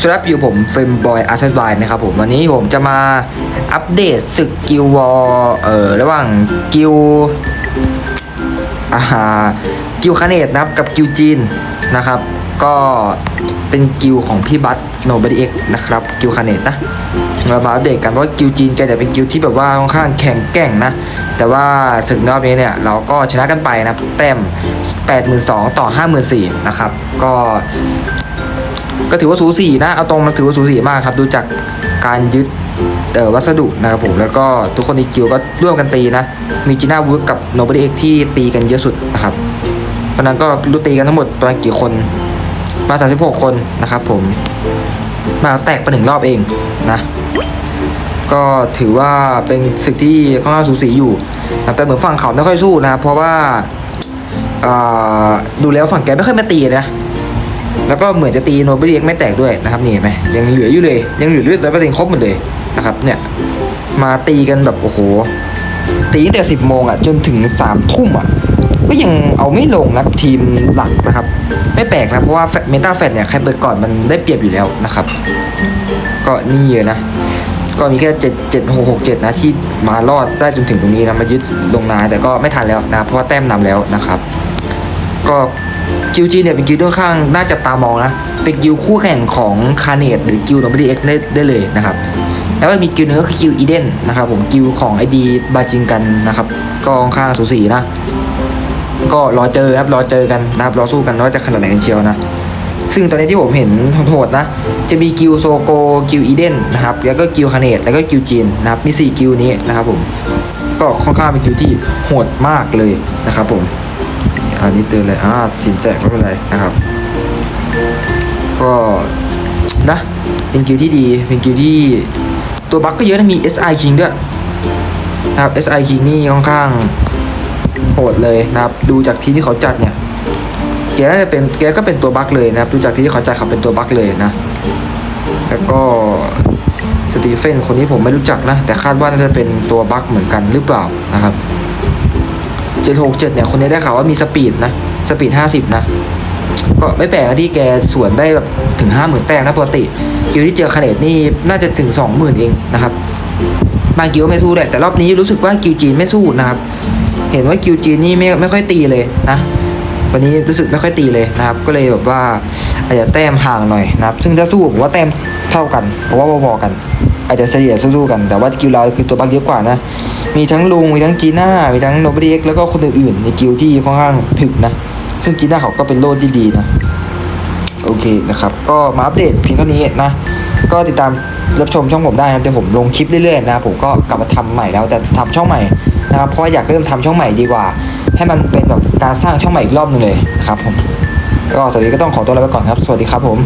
สวัสดีครับอยู่ผมเฟรมบอยอาร์ตบายนะครับผมวันนี้ผมจะมาอัปเดตศึกกิลวอร์เอ่อระหว่างกิลอาหากิลคาเนตนะครับกับกิลจีนนะครับ ก็เป็นกิลของพี่บัตโนบดีเอ็กนะครับกิลคาเนตนะเรามาอัปเดตกันเพราะว่ากิลจีนแกจะเป็นกิลที่แบบว่าค่อนข้างแข็งแกร่งนะแต่ว่าศึกรอบนี้เนี่ยเราก็ชนะกันไปนะแต้ม82 ต่อ 54,000นะครับ ก็ ก็ถือว่าสูสีนะเอาตรงมันถือว่าสูสีมากครับดูจากการยึดเออวัสดุนะครับผมแล้วก็ทุกคนในกิวก็ร่วมกันตีนะ มีจีน่าวูดกับโนบ o ดีเอ็กที่ตีกันเยอะสุดนะครับเพราะนั้นก็รู้ตีกันทั้งหมดประมาณกี่คนมา36คนนะครับผมมาแตกไปหนึ่งรอบเองนะก็ถือว่าเป็นศึกที่ค่อนข้างสูสีอยู่นะแต่เหมือนฝั่งเขาไม่ค่อยสู้นะเพราะว่าดูแล้วฝั่งแกไม่ค่อยมาตีนะ แล้วก็เหมือนจะตีโนบิเอ็กไม่แตกด้วยนะครับนี่เห็นไหมยังเหลืออยู่เลย ยังเหลือเลือดร้อยเปอร์เซ็นต์ครบหมดเลยนะครับเนี่ยมาตีกันแบบโอ้โหตีตั้งแต่สิบโมงอะจนถึงสามทุ่มอะก็ยังเอาไม่ลงนะกับทีมหลักนะครับ ไม่แปลกนะเพราะว่าเมตาแฟตเนี่ยใครเปิดก่อนมันได้เปรียบอยู่แล้วนะครับ ก็นี่เลยนะ ก็มีแค่เจ็ดเจ็ดหกหกเจ็ดนะที่มารอดได้จนถึงตรงนี้นะมายึดลงนาแต่ก็ไม่ทันแล้วนะเพราะว่าแต้มนำแล้วนะครับ ก็ กิวจีเนี่ยเป็นกิวค่อนข้างน่าจับตามองนะ เป็นกิวคู่แข่งของคาเนตหรือกิวโนบ o ดีเอ็กได้ได้เลยนะครับ แล้วก็มีกิวหนึงก็คือกิวอีเดนนะครับผมกิวของไอดีบาจิงกันนะครับก็ค่อนข้างสูสีนะ ก็รอเจอครับรอเจอกันนะครับรอสู้กันว่าจะขนาดไหนกันเชียวนะซึ่งตอนนี้ที่ผมเห็นโหดนะ จะมีกิวโซโกกิวอีเดนนะครับแล้วก็กิวคาเนตแล้วก็กิวจีนนะครับมี4กิวนี้นะครับผมก็ค่อนข้างเป็นกิวที่โหดมากเลยนะครับผม อันนี้เตือนเลยอ่าทีมแตกไม่เป็นไรนะครับ ก็นะเป็นกิวที่ดีเป็นกิวที่ตัวบัคก็เยอะนะมี SI King ด้วยนะครับ SI King นี่ค่อนข้างโหดเลยนะครับ ดูจากทีมที่เขาจัดเนี่ยแกจะเป็นแกก็เป็นตัวบัคเลยนะครับ ดูจากที่เขาจัดเขาเป็นตัวบัคเลยนะ แล้วก็สตีเฟนคนนี้ผมไม่รู้จักนะ แต่คาดว่าน่าจะเป็นตัวบัคเหมือนกันหรือเปล่านะครับ 767เนี่ยคนนี้ได้ข่าวว่ามีสปีดนะสปีด50นะ ก็ไม่แปลกนะที่แกสวนได้แบบถึง50,000แต้มนะปกติคิวที่เจอคาเนตนี่น่าจะถึง20,000เองนะครับบางกิวไม่สู้เลยแต่รอบนี้รู้สึกว่ากิวจีนไม่สู้นะครับ เห็นว่ากิวจีนนี่ไม่ไม่ค่อยตีเลยนะวันนี้รู้สึกไม่ค่อยตีเลยนะครับ ก็เลยแบบว่าอาจจะแต้มห่างหน่อยนะครับ ซึ่งถ้าสู้ผมว่าแต้มเท่ากันเพราะว่าพอๆกัน อาจจะเฉลี่ยสู้ๆกัน แต่ว่ากิวเราคือตัวบักเยอะกว่านะ มีทั้งลุงมีทั้งจีน่ามีทั้งโนบ o ดีเอ็กแล้วก็คนอื่นๆในกิวที่ค่อนข้างถึกนะ ซึ่งจีน่าเขาก็เป็นโลดที่ดีนะ โอเคนะครับ ก็มาอัปเดตเพียงเท่านี้นะก็ติดตามรับชมช่องผมได้นะเดี๋ยวผมลงคลิปเรื่อยๆนะผมก็กลับมาทำใหม่แล้วแต่ทำช่องใหม่นะครับเพราะอยากเริ่มทำช่องใหม่ดีกว่า ให้มันเป็นแบบการสร้างช่องใหม่อีกรอบหนึงเลยนะครับผมก็สวัสดีก็ต้องขอตัวลาไปก่อนครับ สวัสดีครับผม